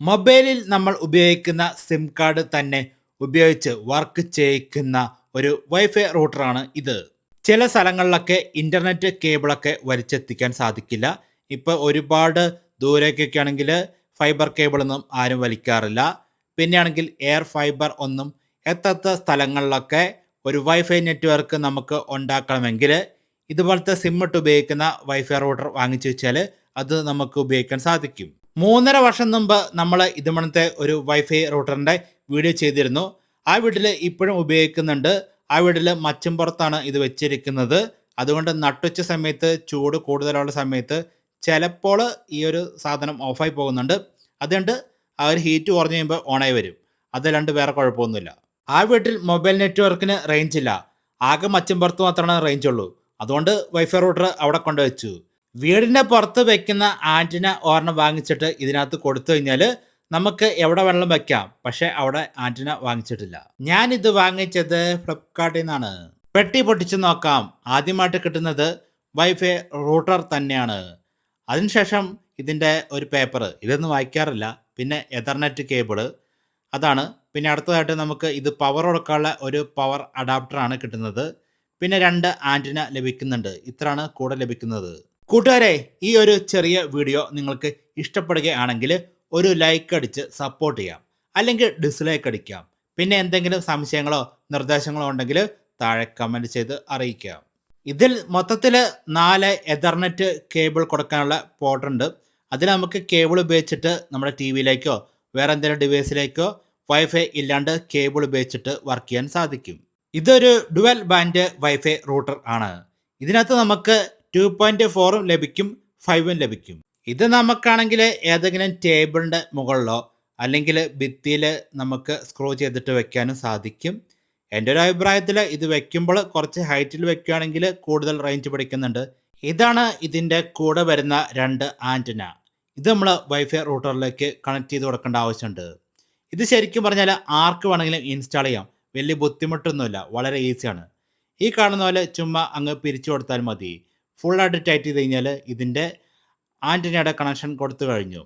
മൊബൈലിൽ നമ്മൾ ഉപയോഗിക്കുന്ന സിം കാർഡ് തന്നെ ഉപയോഗിച്ച് വർക്ക് ചെയ്യിക്കുന്ന ഒരു വൈഫൈ റൂട്ടറാണ് ഇത്. ചില സ്ഥലങ്ങളിലൊക്കെ ഇന്റർനെറ്റ് കേബിളൊക്കെ വലിച്ചെത്തിക്കാൻ സാധിക്കില്ല. ഇപ്പോൾ ഒരുപാട് ദൂരേക്കൊക്കെ ആണെങ്കിൽ ഫൈബർ കേബിളൊന്നും ആരും വലിക്കാറില്ല. പിന്നെയാണെങ്കിൽ എയർ ഫൈബർ ഒന്നും എത്താത്ത സ്ഥലങ്ങളിലൊക്കെ ഒരു വൈഫൈ നെറ്റ്വർക്ക് നമുക്ക് ഉണ്ടാക്കണമെങ്കിൽ ഇതുപോലത്തെ സിമ്മിട്ട് ഉപയോഗിക്കുന്ന വൈഫൈ റൂട്ടർ വാങ്ങിച്ചു വെച്ചാൽ അത് നമുക്ക് ഉപയോഗിക്കാൻ സാധിക്കും. മൂന്നര വർഷം മുമ്പ് നമ്മൾ ഇതുമണത്തെ ഒരു വൈഫൈ റൂട്ടറിന്റെ വീഡിയോ ചെയ്തിരുന്നു. ആ വീട്ടിൽ ഇപ്പോഴും ഉപയോഗിക്കുന്നുണ്ട്. ആ വീട്ടിൽ മച്ചും പുറത്താണ് ഇത് വെച്ചിരിക്കുന്നത്. അതുകൊണ്ട് നട്ടുച്ച സമയത്ത് ചൂട് കൂടുതലുള്ള സമയത്ത് ചിലപ്പോൾ ഈ ഒരു സാധനം ഓഫായി പോകുന്നുണ്ട്. അതുകൊണ്ട് ആ ഒരു ഹീറ്റ് കുറഞ്ഞ് കഴിയുമ്പോൾ ഓണായി വരും. അതല്ലാണ്ട് വേറെ കുഴപ്പമൊന്നുമില്ല. ആ വീട്ടിൽ മൊബൈൽ നെറ്റ്വർക്കിന് റേഞ്ച് ഇല്ല. ആകെ മച്ചും പുറത്ത് മാത്രമാണ് റേഞ്ച് ഉള്ളൂ. അതുകൊണ്ട് വൈഫൈ റൂട്ടർ അവിടെ കൊണ്ടുവച്ചു. വീടിന്റെ പുറത്ത് വെക്കുന്ന ആന്റിന ഒരെണ്ണം വാങ്ങിച്ചിട്ട് ഇതിനകത്ത് കൊടുത്തു കഴിഞ്ഞാൽ നമുക്ക് എവിടെ വെള്ളം വെക്കാം. പക്ഷെ അവിടെ ആന്റിന വാങ്ങിച്ചിട്ടില്ല. ഞാൻ ഇത് വാങ്ങിച്ചത് ഫ്ലിപ്കാർട്ടിൽ നിന്നാണ്. പെട്ടി പൊട്ടിച്ച് നോക്കാം. ആദ്യമായിട്ട് കിട്ടുന്നത് വൈഫൈ റൂട്ടർ തന്നെയാണ്. അതിനുശേഷം ഇതിന്റെ ഒരു പേപ്പർ. ഇതൊന്നും വായിക്കാറില്ല. പിന്നെ എതർനെറ്റ് കേബിൾ. അതാണ്. പിന്നെ അടുത്തതായിട്ട് നമുക്ക് ഇത് പവർ കൊടുക്കാനുള്ള ഒരു പവർ അഡാപ്റ്ററാണ് കിട്ടുന്നത്. പിന്നെ രണ്ട് ആന്റിന ലഭിക്കുന്നുണ്ട്. ഇത്രയാണ് കൂടെ ലഭിക്കുന്നത്. കൂട്ടുകാരെ ഈ ഒരു ചെറിയ വീഡിയോ നിങ്ങൾക്ക് ഇഷ്ടപ്പെടുകയാണെങ്കിൽ ഒരു ലൈക്ക് അടിച്ച് സപ്പോർട്ട് ചെയ്യാം. അല്ലെങ്കിൽ ഡിസ്ലൈക്ക് അടിക്കാം. പിന്നെ എന്തെങ്കിലും സംശയങ്ങളോ നിർദ്ദേശങ്ങളോ ഉണ്ടെങ്കിൽ താഴെ കമന്റ് ചെയ്ത് അറിയിക്കാം. ഇതിൽ മൊത്തത്തിൽ നാല് എതർനെറ്റ് കേബിൾ കൊടുക്കാനുള്ള പോർട്ട് ഉണ്ട്. അതിൽ നമുക്ക് കേബിൾ ഉപയോഗിച്ചിട്ട് നമ്മുടെ ടി വിയിലേക്കോ വേറെ എന്തെങ്കിലും ഡിവൈസിലേക്കോ വൈഫൈ ഇല്ലാണ്ട് കേബിൾ ഉപയോഗിച്ചിട്ട് വർക്ക് ചെയ്യാൻ സാധിക്കും. ഇതൊരു ഡുവൽ ബാൻഡ് വൈഫൈ റൂട്ടർ ആണ്. ഇതിനകത്ത് നമുക്ക് ടു പോയിന്റ് ഫോറും ലഭിക്കും ഫൈവും ലഭിക്കും. ഇത് നമുക്കാണെങ്കിൽ ഏതെങ്കിലും ടേബിളിന്റെ മുകളിലോ അല്ലെങ്കിൽ ഭിത്തിയിൽ നമുക്ക് സ്ക്രൂ ചെയ്തിട്ട് വെക്കാനും സാധിക്കും. എന്റെ ഒരു അഭിപ്രായത്തിൽ ഇത് വെക്കുമ്പോൾ കുറച്ച് ഹൈറ്റിൽ വെക്കുകയാണെങ്കിൽ കൂടുതൽ റേഞ്ച് പിടിക്കുന്നുണ്ട്. ഇതാണ് ഇതിന്റെ കൂടെ വരുന്ന രണ്ട് ആന്റന. ഇത് നമ്മൾ വൈഫൈ റൂട്ടറിലേക്ക് കണക്ട് ചെയ്ത് കൊടുക്കേണ്ട ആവശ്യമുണ്ട്. ഇത് ശരിക്കും പറഞ്ഞാൽ ആർക്ക് വേണമെങ്കിലും ഇൻസ്റ്റാൾ ചെയ്യാം. വലിയ ബുദ്ധിമുട്ടൊന്നുമില്ല. വളരെ ഈസിയാണ് ഈ കാണുന്ന പോലെ ചുമ്മാ അങ്ങ് പിരിച്ചു കൊടുത്താൽ മതി. ഫുള്ളായിട്ട് ടൈറ്റ് ചെയ്ത് കഴിഞ്ഞാൽ ഇതിന്റെ ആന്റിനയുടെ കണക്ഷൻ കൊടുത്തു കഴിഞ്ഞു.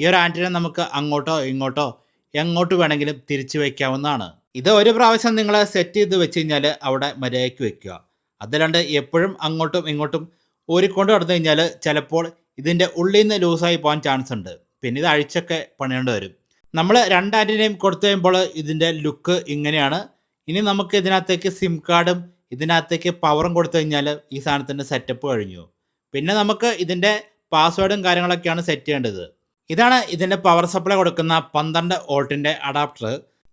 ഈ ഒരു ആന്റിന നമുക്ക് അങ്ങോട്ടോ ഇങ്ങോട്ടോ എങ്ങോട്ട് വേണമെങ്കിലും തിരിച്ചു വയ്ക്കാവുന്നതാണ് ഇത് ഒരു പ്രാവശ്യം നിങ്ങൾ സെറ്റ് ചെയ്ത് വെച്ച് കഴിഞ്ഞാൽ അവിടെ മര്യാദയ്ക്ക് വെക്കുക. അതല്ലാണ്ട് എപ്പോഴും അങ്ങോട്ടും ഇങ്ങോട്ടും ഊരിക്കൊണ്ട് നടന്നു കഴിഞ്ഞാൽ ചിലപ്പോൾ ഇതിന്റെ ഉള്ളിൽ നിന്ന് ലൂസായി പോകാൻ ചാൻസ് ഉണ്ട്. പിന്നെ ഇത് അഴിച്ചൊക്കെ പണിയേണ്ടി വരും. നമ്മൾ രണ്ട് ആന്റിനെയും കൊടുത്തു കഴിയുമ്പോൾ ഇതിന്റെ ലുക്ക് ഇങ്ങനെയാണ്. ഇനി നമുക്ക് ഇതിനകത്തേക്ക് സിം കാർഡും ഇതിനകത്തേക്ക് പവറും കൊടുത്തു കഴിഞ്ഞാൽ ഈ സാധനത്തിന്റെ സെറ്റപ്പ് കഴിഞ്ഞു. പിന്നെ നമുക്ക് ഇതിന്റെ പാസ്വേഡും കാര്യങ്ങളൊക്കെയാണ് സെറ്റ് ചെയ്യേണ്ടത്. ഇതാണ് ഇതിന്റെ പവർ സപ്ലൈ കൊടുക്കുന്ന പന്ത്രണ്ട് വോൾട്ടിന്റെ അഡാപ്റ്റർ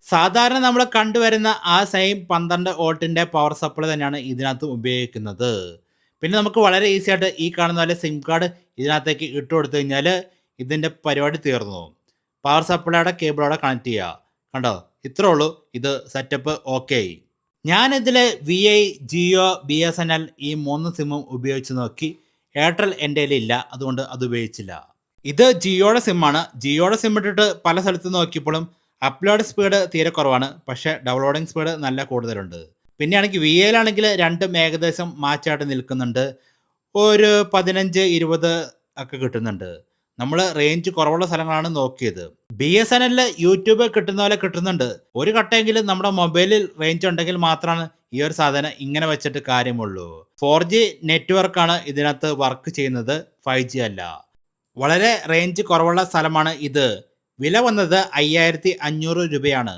സാധാരണ നമ്മൾ കണ്ടുവരുന്ന ആ സെയിം പന്ത്രണ്ട് വോൾട്ടിന്റെ പവർ സപ്ലൈ തന്നെയാണ് ഇതിനകത്ത് ഉപയോഗിക്കുന്നത്. പിന്നെ നമുക്ക് വളരെ ഈസി ആയിട്ട് ഈ കാണുന്ന പോലെ സിം കാർഡ് ഇതിനകത്തേക്ക് ഇട്ട് കൊടുത്തു കഴിഞ്ഞാൽ ഇതിന്റെ പരിപാടി തീർന്നു. പവർ സപ്ലൈയുടെ കേബിളോടെ കണക്ട് ചെയ്യുക കണ്ടോ? ഇത്രേ ഉള്ളൂ. ഇത് സെറ്റപ്പ് ഓക്കെ ഞാനിതിൽ V I Jio B S N L ഈ മൂന്ന് സിമ്മും ഉപയോഗിച്ച് നോക്കി. എയർടെൽ എന്റെ ഇല്ല അതുകൊണ്ട് അത് ഉപയോഗിച്ചില്ല. ഇത് ജിയോയുടെ സിമ്മാണ് ജിയോയുടെ സിം ഇട്ടിട്ട് പല സ്ഥലത്ത് നോക്കിയപ്പോഴും അപ്ലോഡ് സ്പീഡ് തീരെ കുറവാണ്. പക്ഷേ ഡൗൺലോഡിംഗ് സ്പീഡ് നല്ല കൂടുതലുണ്ട്. പിന്നെയാണെങ്കിൽ വി എയിലാണെങ്കിൽ രണ്ടും ഏകദേശം മാച്ചായിട്ട് നിൽക്കുന്നുണ്ട്. ഒരു പതിനഞ്ച് ഇരുപത് ഒക്കെ കിട്ടുന്നുണ്ട്. നമ്മൾ റേഞ്ച് കുറവുള്ള സ്ഥലങ്ങളാണ് നോക്കിയത്. ബി എസ് എൻ എല്ലിൽ യൂട്യൂബ് കിട്ടുന്ന പോലെ കിട്ടുന്നുണ്ട്. ഒരു ഘട്ടമെങ്കിലും നമ്മുടെ മൊബൈലിൽ റേഞ്ച് ഉണ്ടെങ്കിൽ മാത്രമാണ് ഈ ഒരു സാധനം ഇങ്ങനെ വെച്ചിട്ട് കാര്യമുള്ളൂ. ഫോർ ജി നെറ്റ്വർക്കാണ് ഇതിനകത്ത് വർക്ക് ചെയ്യുന്നത്. ഫൈവ് ജി അല്ല. വളരെ റേഞ്ച് കുറവുള്ള സ്ഥലമാണ് ഇത്. വില വന്നത് അയ്യായിരത്തി അഞ്ഞൂറ് രൂപയാണ്.